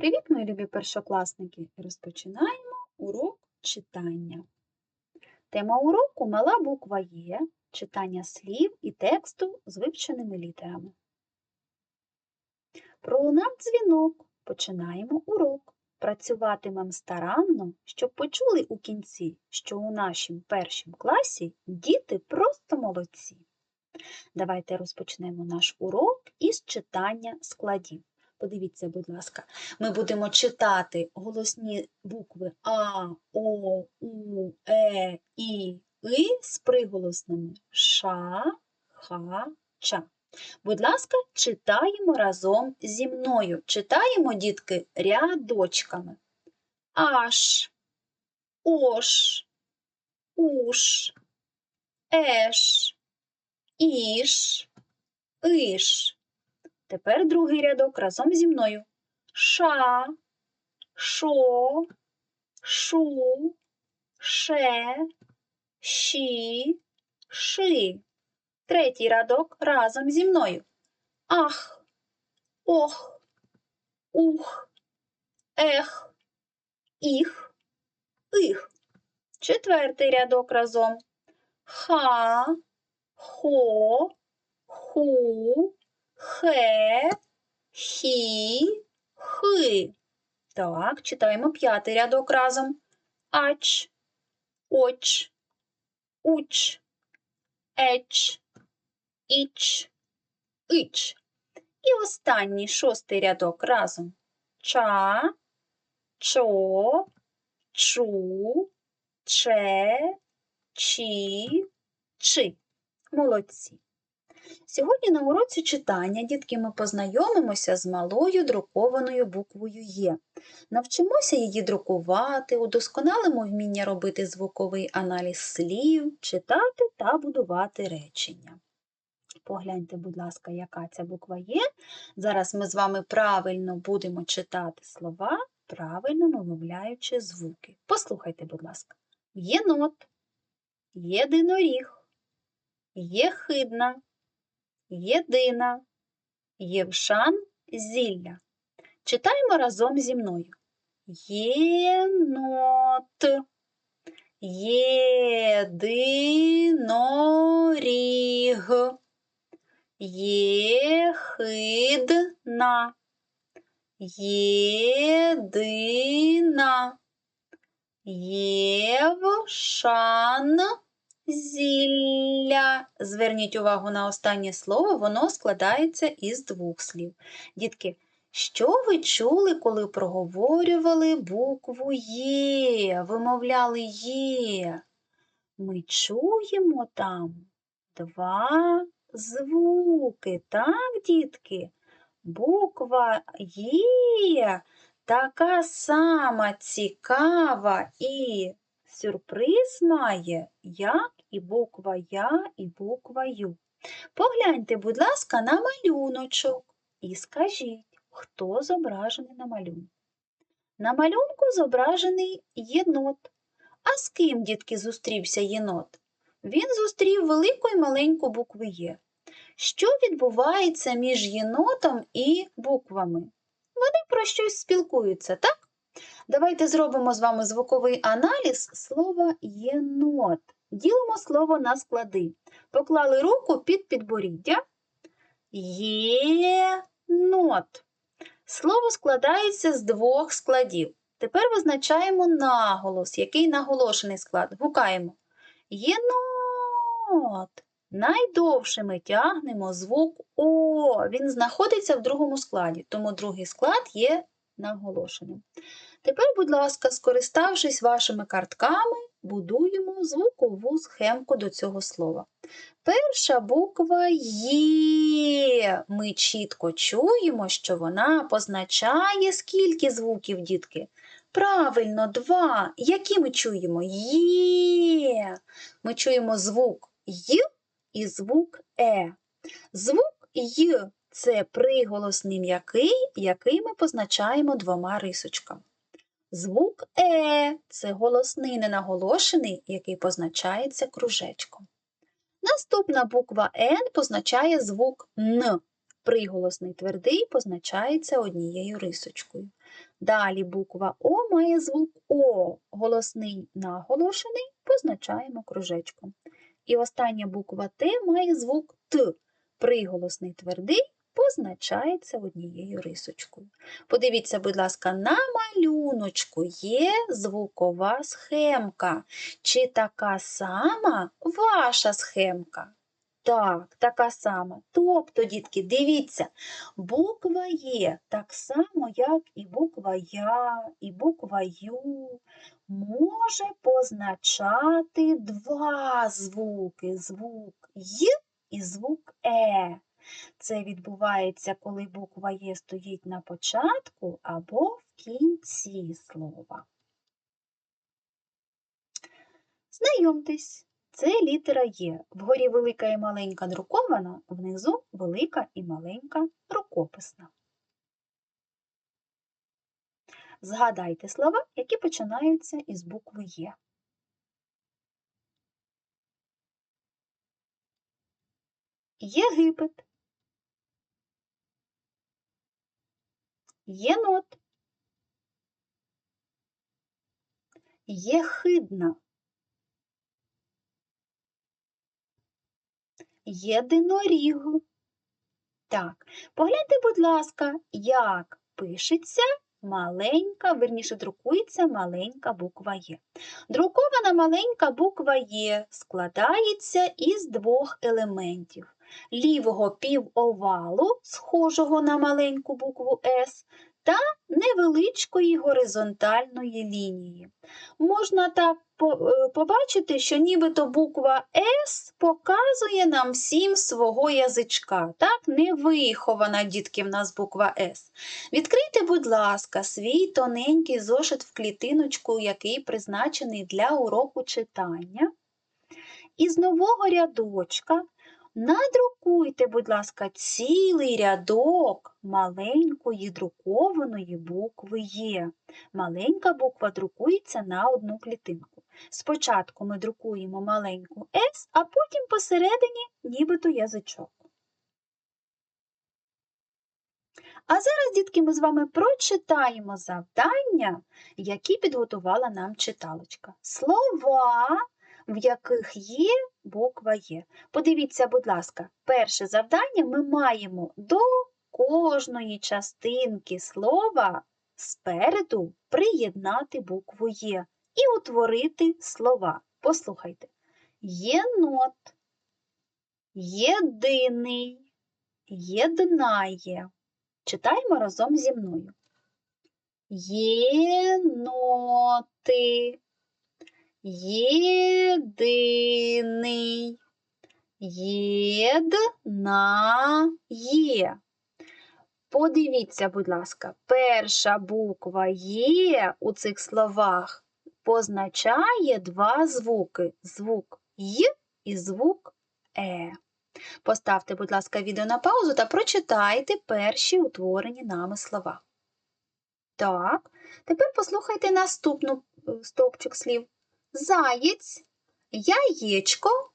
Привіт, мої любі першокласники! Розпочинаємо урок читання. Тема уроку мала буква Є, читання слів і тексту з вивченими літерами. Пролунав дзвінок. Починаємо урок. Працюватимемо старанно, щоб почули у кінці, що у нашім першім класі діти просто молодці. Давайте розпочнемо наш урок із читання складів. Подивіться, будь ласка, ми будемо читати голосні букви А, О, У, Е, І, И з приголосними Ша, Ха, Ча. Будь ласка, читаємо разом зі мною. Читаємо, дітки, рядочками. Аш, Ош, Уш, Еш, Іш, Иш. Тепер другий рядок разом зі мною. Ша, шо, шу, ше, щі, ши. Третій рядок разом зі мною. Ах, ох, ух, ех, іх, их. Четвертий рядок разом. Ха, хо, ху, хе, хі, хи. Так, читаємо п'ятий рядок разом. Ач, оч, уч, еч, іч, ич. І останній шостий рядок разом. Ча, чо, чу, че, чі, чи. Молодці. Сьогодні на уроці читання, дітки, ми познайомимося з малою друкованою буквою Є. Навчимося її друкувати, удосконалимо вміння робити звуковий аналіз слів, читати та будувати речення. Погляньте, будь ласка, яка ця буква є. Зараз ми з вами правильно будемо читати слова, правильно вимовляючи звуки. Послухайте, будь ласка, єнот, єдиноріг, єхидна, єдина, євшан, зілля. Читаємо разом зі мною. Єнот, єдиноріг, єхидна, єдина, євшан, Зілля. Зверніть увагу на останнє слово, воно складається із двох слів. Дітки, що ви чули, коли проговорювали букву Є, вимовляли Є? Ми чуємо там два звуки, так, дітки? Буква Є така сама цікава і сюрприз має, як і буква Я, і буква Ю. Погляньте, будь ласка, на малюночок і скажіть, хто зображений на малюнку. На малюнку зображений єнот. А з ким, дітки, зустрівся єнот? Він зустрів велику і маленьку букви Є. Що відбувається між єнотом і буквами? Вони про щось спілкуються, так? Давайте зробимо з вами звуковий аналіз слова єнот. Ділимо слово на склади. Поклали руку під підборіддя. Єнот. Слово складається з двох складів. Тепер визначаємо наголос, який наголошений склад. Гукаємо. Єнот. Найдовше ми тягнемо звук О. Він знаходиться в другому складі, тому другий склад є наголошеним. Тепер, будь ласка, скориставшись вашими картками, будуємо звукову схемку до цього слова. Перша буква Є. Ми чітко чуємо, що вона позначає скільки звуків, дітки. Правильно, два. Які ми чуємо? Є. Ми чуємо звук Й і звук Е. Звук Й це приголосний м'який, який ми позначаємо двома рисочками. Звук Е це голосний ненаголошений, який позначається кружечком. Наступна буква Н позначає звук Н. Приголосний твердий позначається однією рисочкою. Далі буква О має звук О. Голосний наголошений позначаємо кружечком. І остання буква Т має звук Т. Приголосний твердий позначається однією рисочкою. Подивіться, будь ласка, на малюночку є звукова схемка. Чи така сама ваша схемка? Так, така сама. Тобто, дітки, дивіться, буква Є, так само, як і буква Я, і буква Ю, може позначати два звуки звук Й і звук Е. Це відбувається, коли буква Є стоїть на початку або в кінці слова. Знайомтесь, це літера Є. Вгорі велика і маленька друкована, внизу велика і маленька рукописна. Згадайте слова, які починаються із букви Є. Єгипет, єнот, єхидна, єдиноріг. Так, погляньте, будь ласка, як пишеться маленька, верніше друкується маленька буква Є. Друкована маленька буква Є складається із двох елементів лівого півовалу, схожого на маленьку букву С, та невеличкої горизонтальної лінії. Можна так е, побачити, що нібито буква С показує нам всім свого язичка. Так, не вихована, дітки, в нас буква С. Відкрийте, будь ласка, свій тоненький зошит в клітиночку, який призначений для уроку читання. І з нового рядочка Надрукуйте, будь ласка, цілий рядок маленької друкованої букви Є. Маленька буква друкується на одну клітинку. Спочатку ми друкуємо маленьку С, а потім посередині нібито язичок. А зараз, дітки, ми з вами прочитаємо завдання, які підготувала нам читалочка. Слова в яких є буква Є. Подивіться, будь ласка, перше завдання ми маємо до кожної частинки слова спереду приєднати букву Є і утворити слова. Послухайте. Єнот, єдиний, єднає. Читаємо разом зі мною. Єноти, єдиний, єднає. Подивіться, будь ласка, перша буква Є у цих словах позначає два звуки звук Й і звук Е. Поставте, будь ласка, відео на паузу та прочитайте перші утворені нами слова. Так, тепер послухайте наступну е, стовпчик слів заєць, яєчко,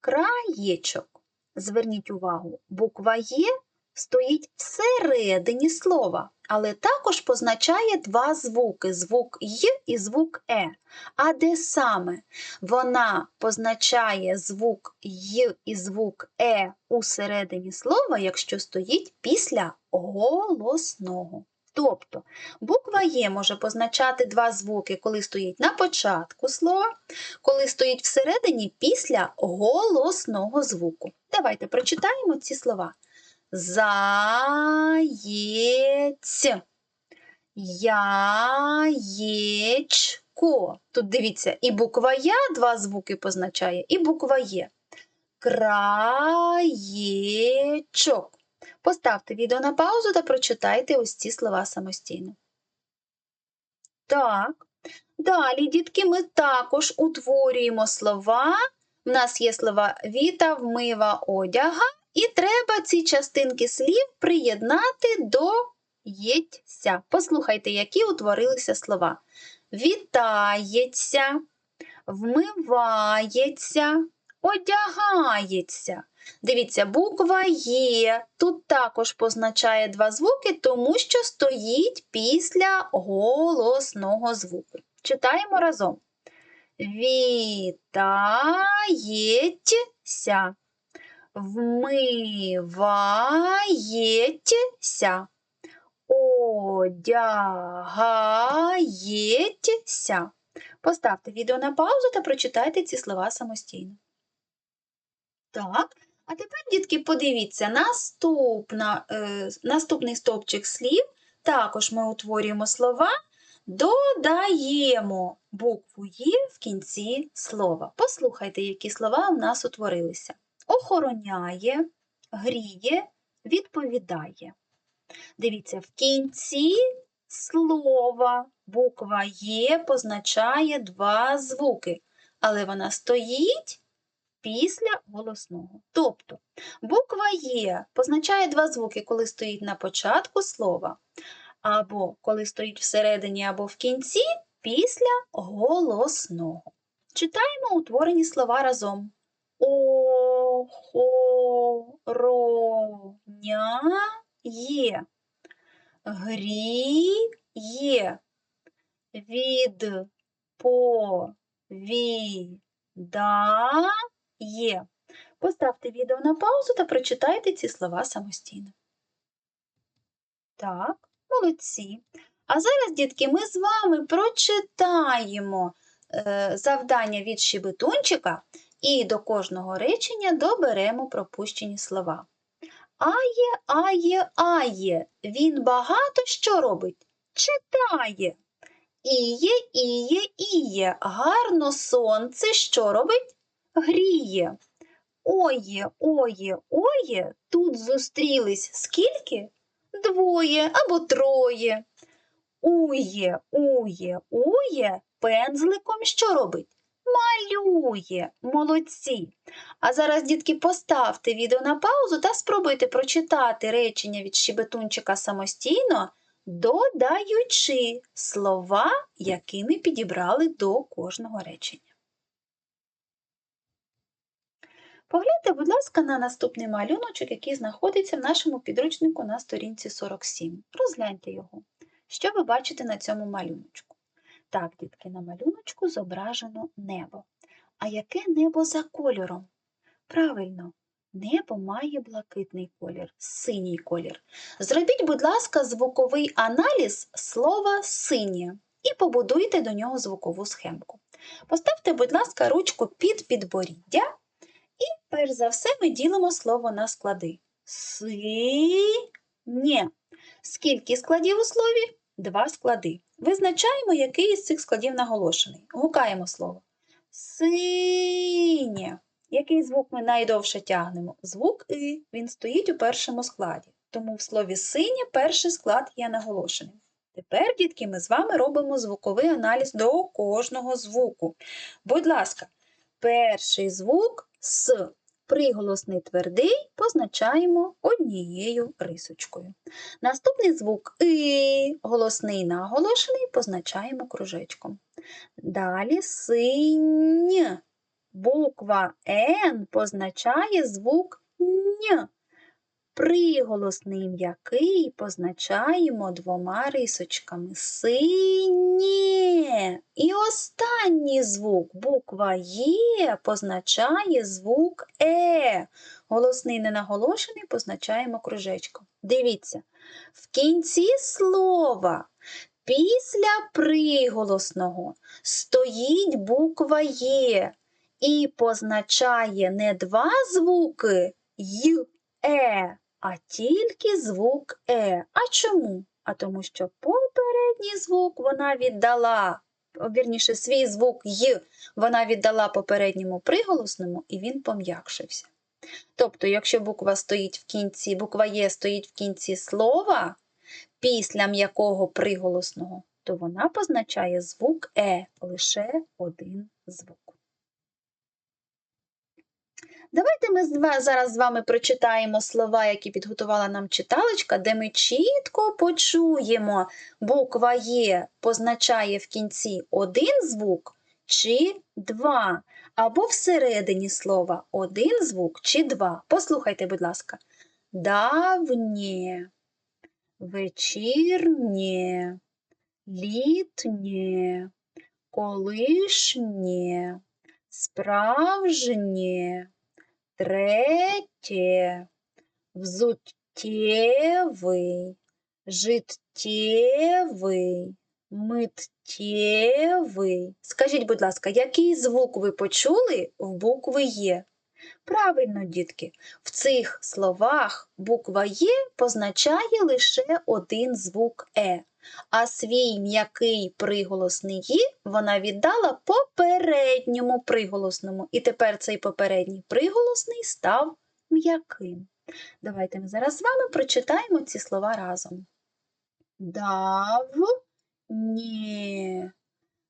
краєчок. Зверніть увагу, буква Є стоїть всередині слова, але також позначає два звуки звук Й і звук Е. А де саме вона позначає звук Й і звук Е у середині слова, якщо стоїть після голосного. Тобто буква Є може позначати два звуки, коли стоїть на початку слова, коли стоїть всередині після голосного звуку. Давайте прочитаємо ці слова. Заєць, яєчко. Тут дивіться, і буква Я два звуки позначає, і буква Є. Краєчок. Поставте відео на паузу та прочитайте ось ці слова самостійно. Так. Далі, дітки, ми також утворюємо слова. У нас є слова віта, вмива, одяга, і треба ці частинки слів приєднати до ється. Послухайте, які утворилися слова. Вітається, вмивається, одягається. Дивіться, буква Є тут також позначає два звуки, тому що стоїть після голосного звуку. Читаємо разом. Вітається. Вмивається. Одягається. Поставте відео на паузу та прочитайте ці слова самостійно. Так, а тепер, дітки, подивіться, наступна, е, наступний стовпчик слів. Також ми утворюємо слова, додаємо букву Є в кінці слова. Послухайте, які слова у нас утворилися. Охороняє, гріє, відповідає. Дивіться, в кінці слова буква Є позначає два звуки, але вона стоїть після голосного. Тобто буква Є позначає два звуки, коли стоїть на початку слова, або коли стоїть всередині, або в кінці після голосного. Читаємо утворені слова разом. Охороняє, гріє, відповідає. Поставте відео на паузу та прочитайте ці слова самостійно. Так, молодці. А зараз, дітки, ми з вами прочитаємо е, завдання від щебетунчика і до кожного речення доберемо пропущені слова. Ає, ає, ає. Він багато що робить? Читає. Іє, іє, іє. Гарно сонце що робить? Гріє. Оє, оє, оє. Тут зустрілись скільки? Двоє або троє. Ує, ує, ує. Пензликом що робить? Малює. Молодці. А зараз, дітки, поставте відео на паузу та спробуйте прочитати речення від щебетунчика самостійно, додаючи слова, які ми підібрали до кожного речення. Погляньте, будь ласка, на наступний малюночок, який знаходиться в нашому підручнику на сторінці 47. Розгляньте його. Що ви бачите на цьому малюночку? Так, дітки, на малюночку зображено небо. А яке небо за кольором? Правильно, небо має блакитний колір, синій колір. Зробіть, будь ласка, звуковий аналіз слова синє і побудуйте до нього звукову схемку. Поставте, будь ласка, ручку під підборіддя, і перш за все ми ділимо слово на склади. Синє. Скільки складів у слові? Два склади. Визначаємо, який із цих складів наголошений. Гукаємо слово. Синє. Який звук ми найдовше тягнемо? Звук И. Він стоїть у першому складі. Тому в слові синє перший склад є наголошеним. Тепер, дітки, ми з вами робимо звуковий аналіз до кожного звуку. Будь ласка, перший звук С. Приголосний твердий позначаємо однією рисочкою. Наступний звук И, голосний наголошений, позначаємо кружечком. Далі синь. Буква Н позначає звук Н. Приголосний м'який позначаємо двома рисочками. Синє. І останній звук, буква Є, позначає звук Е. Голосний ненаголошений позначаємо кружечком. Дивіться, в кінці слова після приголосного стоїть буква Є і позначає не два звуки Й, Е, а тільки звук Е. А чому? А тому що попередній звук вона віддала, вірніше, свій звук Й вона віддала попередньому приголосному, і він пом'якшився. Тобто, якщо буква стоїть в кінці, буква Є стоїть в кінці слова після м'якого приголосного, то вона позначає звук Е, лише один звук. Давайте ми зараз з вами прочитаємо слова, які підготувала нам читалочка, де ми чітко почуємо, буква Є позначає в кінці один звук, чи два, або всередині слова один звук чи два. Послухайте, будь ласка. Давнє, вечірнє, літнє, колишнє, справжнє, третє, взуттєвий, життєвий, миттєвий. Скажіть, будь ласка, який звук ви почули в букви Є? Правильно, дітки, в цих словах буква Є позначає лише один звук Е, а свій м'який приголосний «ї» вона віддала попередньому приголосному, і тепер цей попередній приголосний став м'яким. Давайте ми зараз з вами прочитаємо ці слова разом. Дав, ні,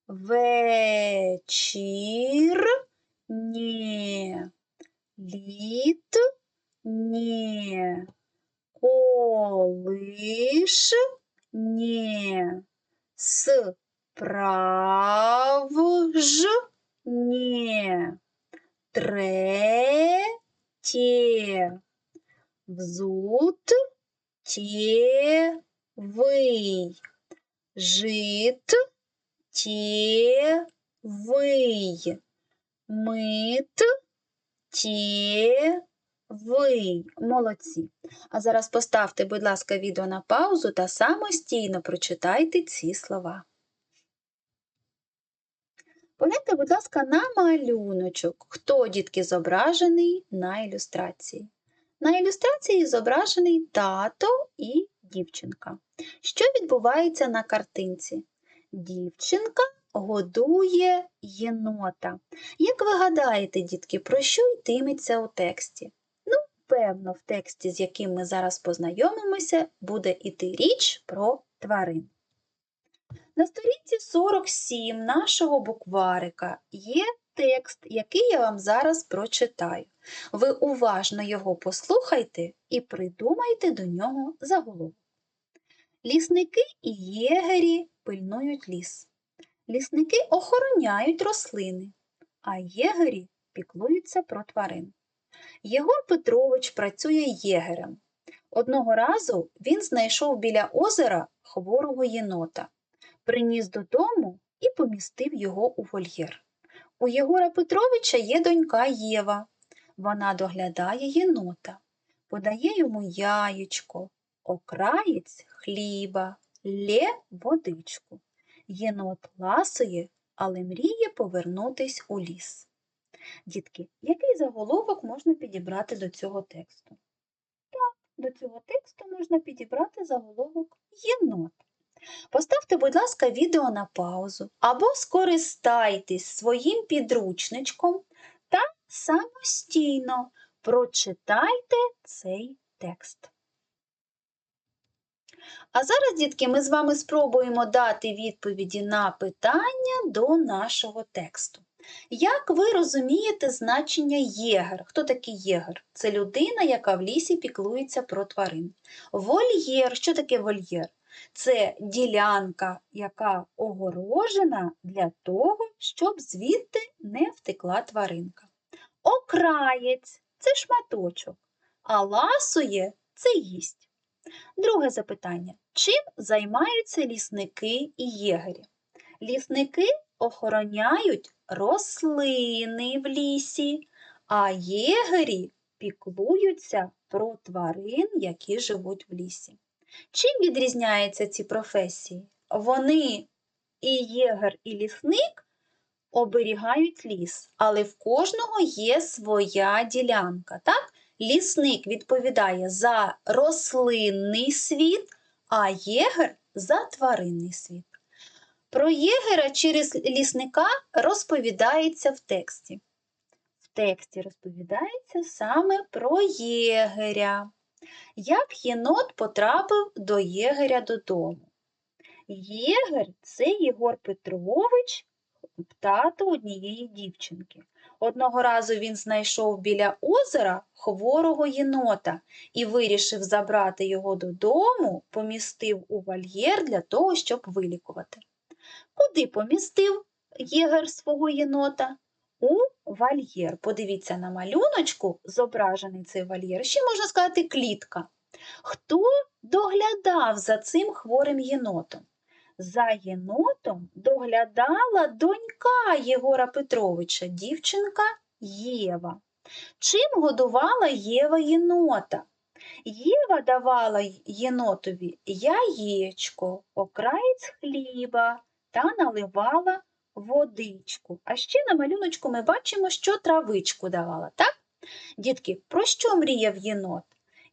вечір, ні, літ, ні, колиш, ні, справж, ні, третє, взут, тєвий, жит, тєвий, мит, тєвий. Молодці. А зараз поставте, будь ласка, відео на паузу та самостійно прочитайте ці слова. Погляньте, будь ласка, на малюночок. Хто, дітки, зображений на ілюстрації? На ілюстрації зображений тато і дівчинка. Що відбувається на картинці? Дівчинка годує єнота. Як ви гадаєте, дітки, про що йтиметься у тексті? Ну, певно, в тексті, з яким ми зараз познайомимося, буде іти річ про тварин. На сторінці 47 нашого букварика є текст, який я вам зараз прочитаю. Ви уважно його послухайте і придумайте до нього заголовок. Лісники і єгері пильнують ліс. Лісники охороняють рослини, а єгері піклуються про тварин. Єгор Петрович працює єгерем. Одного разу він знайшов біля озера хворого єнота, приніс додому і помістив його у вольєр. У Єгора Петровича є донька Єва. Вона доглядає єнота, подає йому яєчко, окраєць хліба, лє водичку. Єнот ласує, але мріє повернутись у ліс. Дітки, який заголовок можна підібрати до цього тексту? Так, до цього тексту можна підібрати заголовок єнот. Поставте, будь ласка, відео на паузу або скористайтесь своїм підручничком та самостійно прочитайте цей текст. А зараз, дітки, ми з вами спробуємо дати відповіді на питання до нашого тексту. Як ви розумієте значення єгер? Хто такий єгер? Це людина, яка в лісі піклується про тварин. Вольєр, що таке вольєр? Це ділянка, яка огорожена для того, щоб звідти не втекла тваринка. Окраєць це шматочок, а ласує це їсть. Друге запитання. Чим займаються лісники і єгері? Лісники охороняють рослини в лісі, а єгері піклуються про тварин, які живуть в лісі. Чим відрізняються ці професії? Вони і єгер, і лісник оберігають ліс, але в кожного є своя ділянка. так? Лісник відповідає за рослинний світ, а єгер за тваринний світ. Про єгера через лісника розповідається в тексті. В тексті розповідається саме про єгеря. Як єнот потрапив до єгеря додому? Єгер це Єгор Петрович, тато однієї дівчинки. Одного разу він знайшов біля озера хворого єнота і вирішив забрати його додому, помістив у вольєр для того, щоб вилікувати. Куди помістив? єгер свого єнота? У вольєр. Подивіться на малюночку, зображений цей вольєр. Ще можна сказати клітка. Хто доглядав за цим хворим єнотом? За єнотом доглядала донька Єгора Петровича, дівчинка Єва. Чим годувала Єва єнота? Єва давала єнотові яєчко, окраєць хліба та наливала водичку. А ще на малюночку ми бачимо, що травичку давала, так? Дітки, про що мріяв єнот?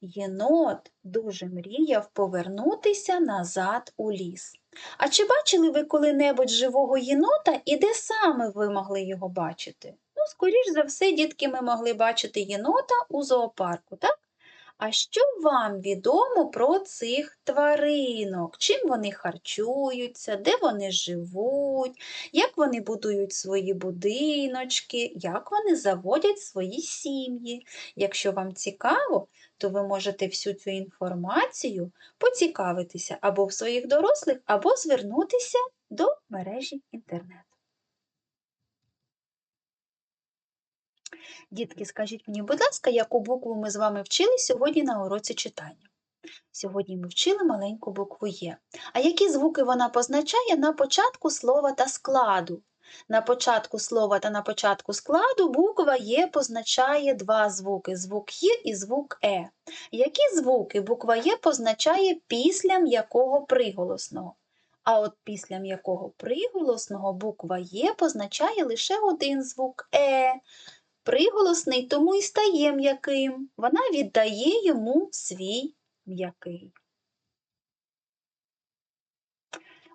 Єнот дуже мріяв повернутися назад у ліс. А чи бачили ви коли-небудь живого єнота і де саме ви могли його бачити? Ну, скоріш за все, дітки, ми могли бачити єнота у зоопарку, так? А що вам відомо про цих тваринок? Чим вони харчуються, де вони живуть, як вони будують свої будиночки, як вони заводять свої сім'ї? Якщо вам цікаво, то ви можете всю цю інформацію поцікавитися або в своїх дорослих, або звернутися до мережі інтернет. Дітки, скажіть мені, будь ласка, яку букву ми з вами вчили сьогодні на уроці читання? Сьогодні ми вчили маленьку букву Є. А які звуки вона позначає на початку слова та складу? На початку слова та на початку складу буква Є позначає два звуки звук Є і звук Е. Які звуки буква Є позначає після м'якого приголосного? А от після м'якого приголосного буква Є позначає лише один звук Е. Приголосний тому і стає м'яким. Вона віддає йому свій м'який.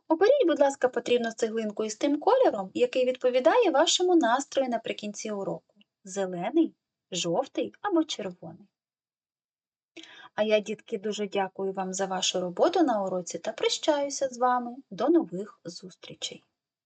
Оберіть, будь ласка, потрібну цеглинку із тим кольором, який відповідає вашому настрою наприкінці уроку. Зелений, жовтий або червоний. А я, дітки, дуже дякую вам за вашу роботу на уроці та прощаюся з вами. До нових зустрічей!